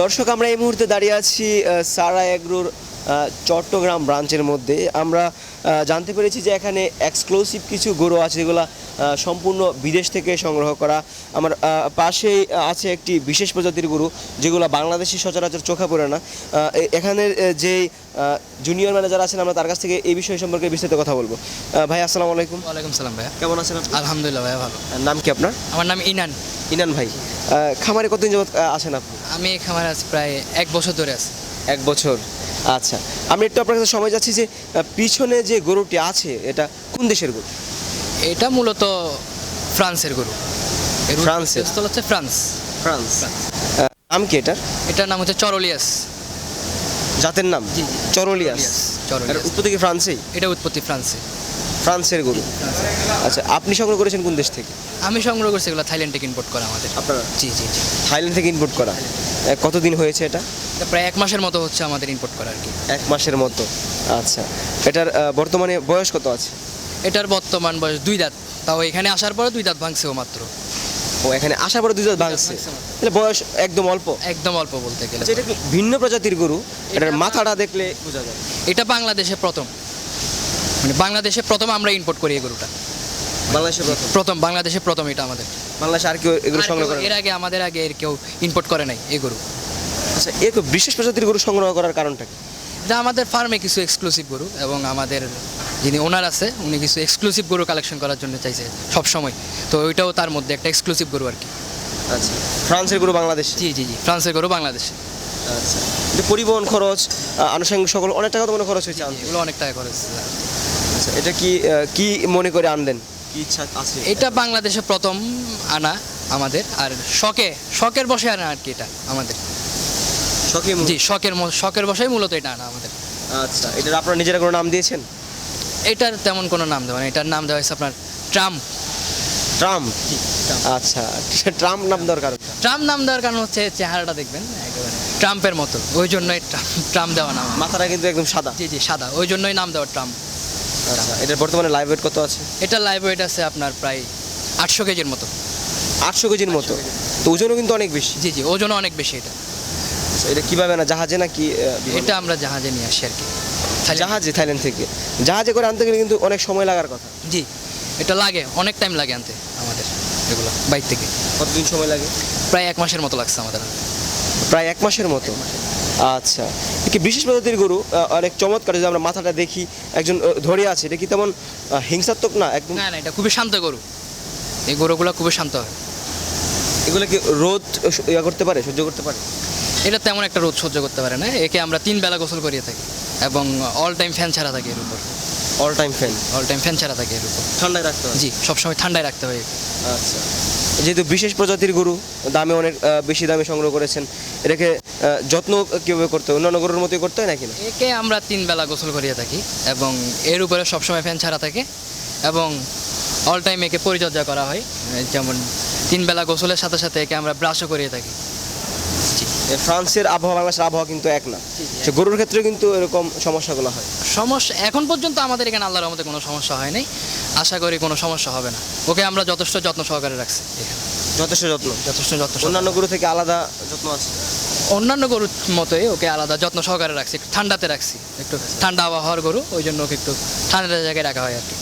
দর্শক আমরা এই মুহূর্তে দাঁড়িয়ে আছি সারা এগ্রোর চট্টগ্রাম ব্রাঞ্চের মধ্যে। আমরা জানতে পেরেছি যে এখানে এক্সক্লুসিভ কিছু গরু আছে যেগুলো সম্পূর্ণ বিদেশ থেকে সংগ্রহ করা। আমার পাশেই আছে একটি বিশেষ প্রজাতির গরু যেগুলো বাংলাদেশি সচরাচর চোখে পড়ে না। এখানের যে জুনিয়র ম্যানেজার আছেন আমরা তার কাছ থেকে এই বিষয় সম্পর্কে বিস্তারিত কথা বলব। ভাই আসসালামু আলাইকুম। ওয়ালাইকুম সালাম ভাইয়া। কেমন আছেন আলহামদুলিল্লাহ ভাইয়া ভালো। নাম কি আপনার? আমার নাম ইনান। ইনান ভাই। খামারে কতদিন যাবত আহ, আছেন আপনি? আমি এই খামারে আছি প্রায় এক বছর ধরে আছি। এক বছর? আচ্ছা আমি একটু আপনার কাছে সময় যাচ্ছি যে পিছনে যে গরুটি আছে এটা কোন দেশের গরু? এটা মূলত ফ্রান্সের গরু। ফ্রান্সের? স্থল হচ্ছে ফ্রান্স। ফ্রান্স। নাম কি এটার? এটার নাম হচ্ছে চরলিয়াস। জাতের নাম। চরলিয়াস। চরলিয়াস উৎপত্তি কি ফ্রান্সেই? এটা উৎপত্তি ফ্রান্সে। ফ্রান্সের গরু। আচ্ছা আপনি সংগ্রহ করেছেন কোন দেশ থেকে? আমি সংগ্রহ করেছি এগুলো থাইল্যান্ড থেকে ইম্পোর্ট করা আমাদের। আপনারা? জি জি জি। থাইল্যান্ড থেকে ইম্পোর্ট করা। কতদিন হয়েছে এটা? প্রায় এক মাসের মতো হচ্ছে আমাদের ইম্পোর্ট করা আর কি। এক মাসের মতো। আচ্ছা। এটার বর্তমানে বয়স কত আছে? এটার বর্তমান বয়স দুই দাঁত। তাও এখানে আসার পরে দুই দাঁত ভাঙছে ও মাত্র। ও এখানে আসার পরে দুই দাঁত ভাঙছে? তাহলে বয়স একদম অল্প? একদম অল্প বলতে গেলে। আচ্ছা এটা কি ভিন্ন প্রজাতির গরু? এটার মাথাটা দেখলে বোঝা যায়। এটা বাংলাদেশে প্রথম। মানে বাংলাদেশে প্রথম আমরা ইম্পোর্ট করি এই গরুটা। প্রথম? প্রথম বাংলাদেশে প্রথম এটা আমাদের। বাংলাদেশে আর কেউ এগুলো সংগ্রহ করে এর আগে আমাদের আগে এর কেউ ইম্পোর্ট করে নাই এই গরু। আচ্ছা এর বিশেষ প্রজাতির গরু সংগ্রহ করার কারণটা কি? এটা আমাদের ফার্মে কিছু এক্সক্লুসিভ গরু এবং আমাদের যিনি ওনার আছে উনি কিছু এক্সক্লুসিভ গরু কালেকশন করার জন্য চাইছে সব সময় তো ওইটাও তার মধ্যে একটা এক্সক্লুসিভ গরু আর কি। আচ্ছা ফ্রান্সের গরু বাংলাদেশ? জি জি জি ফ্রান্সের গরু বাংলাদেশে। আচ্ছা পরিবহন খরচ আনুষঙ্গিক সকল অনেক টাকা তো মনে খরচ হয়েছে। এগুলো অনেক টাকা খরচ আচ্ছা এটা কি কি মনে করে আনলেন? কি ইচ্ছা আছে? এটা বাংলাদেশে প্রথম আনা আমাদের আর শখে শখের বসে আনা আর কি এটা আমাদের। শখে জি শখের শখের বসেই মূলত এটা আনা আমাদের। আচ্ছা এটার আপনারা নিজেরা কোনো নাম দিয়েছেন? এটার তেমন কোনো নাম দেওয়া নেই এটার নাম দেওয়া হয়েছে আপনার ট্রাম। ট্রাম? আচ্ছা ট্রাম্প নাম দেওয়ার কারণ? ট্রাম্প নাম দেওয়ার কারণ হচ্ছে চেহারাটা দেখবেন একেবারে ট্রাম্পের মতো ওই জন্যই ট্রাম্প দেওয়া নাম। মাথাটা কিন্তু একদম সাদা। জি জি সাদা ওই জন্যই নাম দেওয়া ট্রাম্প আচ্ছা এটার বর্তমানে লাইভ ওয়েট কত আছে? এটা লাইভ ওয়েট আছে আপনার প্রায় আটশো কেজির মতো। আটশো কেজির মতো? তো ওজনও কিন্তু অনেক বেশি। জি জি ওজনও অনেক বেশি এটা। আচ্ছা, এটা কীভাবে না জাহাজে আহ, বিমানে? এটা আমরা জাহাজে নিয়ে আসি আর কি। জাহাজে থাইল্যান্ড থেকে। জাহাজে করে আনতে গেলে কিন্তু অনেক সময় লাগার কথা। জি এটা লাগে অনেক টাইম লাগে আনতে আমাদের এগুলো বাইক থেকে। কতদিন সময় লাগে? প্রায় এক মাসের মতো লাগছে আমাদের। প্রায় এক মাসের মতো। আচ্ছা। কি বিশেষ প্রজাতির গরু অনেক চমৎকার যদি আমরা মাথাটা দেখি একজন ধরে আছে এটা কি তেমন হিংসাত্মক না একদম? না না এটা খুবই শান্ত গরু। এই গরুগুলো খুবই শান্ত হয়। এগুলো কি রোদ ইয়া করতে পারে সহ্য করতে পারে? এটা তেমন একটা রোদ সহ্য করতে পারে না একে আমরা তিন বেলা গোসল করিয়ে থাকি এবং অল টাইম ফ্যান ছাড়া থাকে এর উপর। All time fan all time fan ছাড়া থাকে এর উপর। ঠান্ডায় রাখতে হয়? জি সবসময় ঠান্ডায় রাখতে হয়। আচ্ছা। যেহেতু বিশেষ প্রজাতির গরু, দামে অনেক বেশি দামে সংগ্রহ করেছেন। এটাকে যত্ন কীভাবে করতে হয়? অন্যান্য গরুর মতোই করতে হয় নাকি না? একে আমরা তিন বেলা গোসল করিয়ে থাকি এবং এর উপরে সবসময় ফ্যান ছাড়া থাকে এবং অল টাইম একে পরিচর্যা করা হয়। যেমন তিন বেলা গোসলের সাথে সাথে একে আমরা ব্রাশও করিয়ে থাকি। ফ্রান্সের আবহাওয়া বাংলাদেশের আবহাওয়া কিন্তু এক না। সে গরুর ক্ষেত্রে কিন্তু এরকম সমস্যাগুলো হয়। সমস্যা এখন পর্যন্ত আমাদের এখানে আল্লাহর রহমতে কোনো সমস্যা হয় নাই। আশা করি কোনো সমস্যা হবে না। ওকে আমরা যথেষ্ট যত্ন সহকারে রাখছি। যথেষ্ট যত্ন। যথেষ্ট যত্ন অন্যান্য গরু থেকে আলাদা যত্ন আছে? অন্যান্য গরুর মতোই ওকে আলাদা যত্ন সহকারে রাখছি একটু ঠান্ডাতে রাখছি। একটু ঠান্ডা আবহাওয়ার গরু ওই জন্য ওকে একটু ঠান্ডা জায়গায় রাখা হয় আর কি।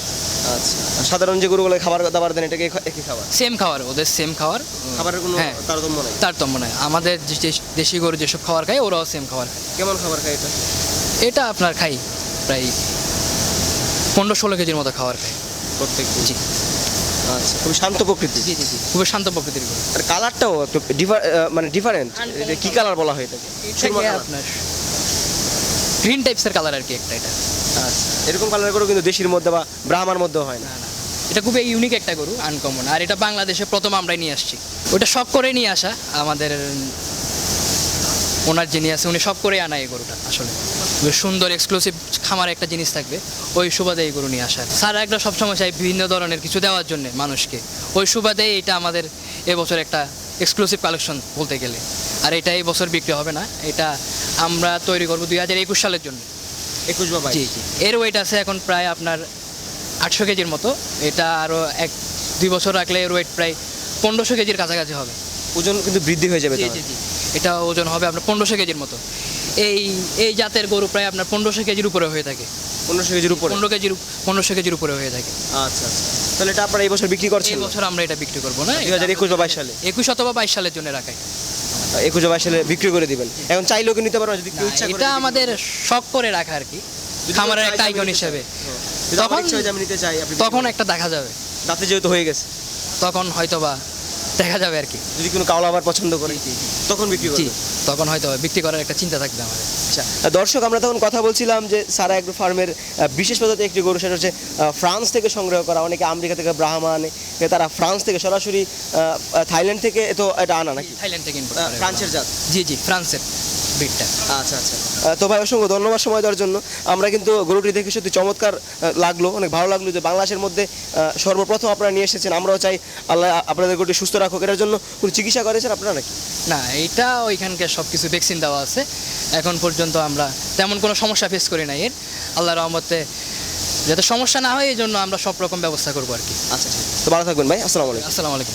আচ্ছা। সাধারণ যে গরুগুলো খাবার দাবার দেন এটাকে একই খাবার? সেম খাবার ওদের সেম খাবার। খাবারের কোনো হ্যাঁ। তারতম্য নাই? তারতম্য নয় আমাদের দেশি গরু যেসব খাবার খায় ওরাও সেম খাবার খায়। কেমন খাবার খায় এটা? এটা আপনার খাই প্রায় পনেরো ষোলো কেজির মতো খাবার খাই প্রত্যেক জি। আচ্ছা খুব শান্ত প্রকৃতি জি জি জি। খুবই শান্ত প্রকৃতির গরু। আর কালারটাও একটু ডিফার মানে ডিফারেন্ট কি কালার। বলা হয় এটাকে? সুরমা এটাকে আপনার গ্রিন টাইপসের কালার আর কি একটা এটা। আচ্ছা এরকম কালার গরু কিন্তু দেশির মধ্যে বা ব্রাহ্মার মধ্যেও হয় না না। এটা খুবই ইউনিক একটা গরু আনকমন আর এটা বাংলাদেশে প্রথম আমরাই নিয়ে আসছি। ওটা শখ করে নিয়ে আসা। আমাদের ওনার যিনি আছে উনি সব করে আনা এই গরুটা আসলে। সুন্দর এক্সক্লুসিভ খামার একটা জিনিস থাকবে। ওই সুবাদে এই গরু নিয়ে আসা। স্যার একটা সবসময় চাই বিভিন্ন ধরনের কিছু দেওয়ার জন্য মানুষকে। ওই সুবাদে এটা আমাদের এবছর একটা এক্সক্লুসিভ কালেকশন বলতে গেলে। আর এটা এই বছর বিক্রি হবে না। এটা আমরা তৈরি করব দুই হাজার একুশ সালের জন্য। একুশ বা জি জি। এর ওয়েট আছে এখন প্রায় আপনার আটশো কেজির মতো। এটা আরও এক দুই বছর রাখলে এর ওয়েট প্রায় পনেরোশো কেজির কাছাকাছি হবে। ওজন কিন্তু বৃদ্ধি হয়ে যাবে এটা ওজন হবে আপনার পনেরোশো কেজির মতো। এই এই জাতের গরু প্রায় আপনার পনেরোশো কেজির উপরে হয়ে থাকে। পনেরোশো কেজির উপরে? পনেরো কেজির পনেরোশো কেজির উপরে হয়ে থাকে। আচ্ছা আচ্ছা। তাহলে এটা আপনারা এই বছর বিক্রি করছেন? এই বছর আমরা এটা বিক্রি করব না? দুই হাজার একুশ বা বাইশ সালে? একুশ অথবা বাইশ সালের জন্য রাখাই। একুশ বা বাইশ সালে বিক্রি করে দিবেন। এখন চাইলেও কি নিতে পারবেন? যদি এটা আমাদের শখ করে রাখা আর কি। খামারের একটা আইকন হিসেবে। তখন- আমি নিতে চাই আপনি তখন একটা দেখা যাবে। দাঁতে যেহেতু হয়ে গেছে। তখন হয়তো বা দেখা যাবে আর কি। যদি কোনো কাওলা আবার পছন্দ করে তখন বিক্রি করি তখন হয়তো বিক্রি করার একটা চিন্তা থাকবে আমাদের। আচ্ছা দর্শক আমরা তখন কথা বলছিলাম যে সারা এগ্রো ফার্মের বিশেষ প্রজাতির একটি গরু সেটা হচ্ছে ফ্রান্স থেকে সংগ্রহ করা। অনেকে আমেরিকা থেকে ব্রাহ্মা আনে তারা ফ্রান্স থেকে সরাসরি থাইল্যান্ড থেকে তো এটা আনা নাকি? থাইল্যান্ড থেকে ফ্রান্সের জাত? জি জি ফ্রান্সের ব্রিডটা আচ্ছা আচ্ছা। তো ভাই অসংখ্য ধন্যবাদ সময় দেওয়ার জন্য। আমরা কিন্তু গরুটি দেখে সত্যি চমৎকার লাগল অনেক ভালো লাগল যে বাংলাদেশের মধ্যে সর্বপ্রথম আপনারা নিয়ে এসেছেন। আমরাও চাই আল্লাহ আপনাদের গরুটি সুস্থ রাখুক। এটার জন্য কোনো চিকিৎসা করেছেন আপনারা নাকি? না এটা ওইখানকার সব কিছু ভ্যাকসিন দেওয়া আছে। এখন পর্যন্ত আমরা তেমন কোনো সমস্যা ফেস করি না এর। আল্লাহ রহমতে যাতে সমস্যা না হয় এই জন্য আমরা সব রকম ব্যবস্থা করব আর কি। আচ্ছা। তো ভালো থাকবেন ভাই। আসসালামু আলাইকুম। আসসালামু আলাইকুম।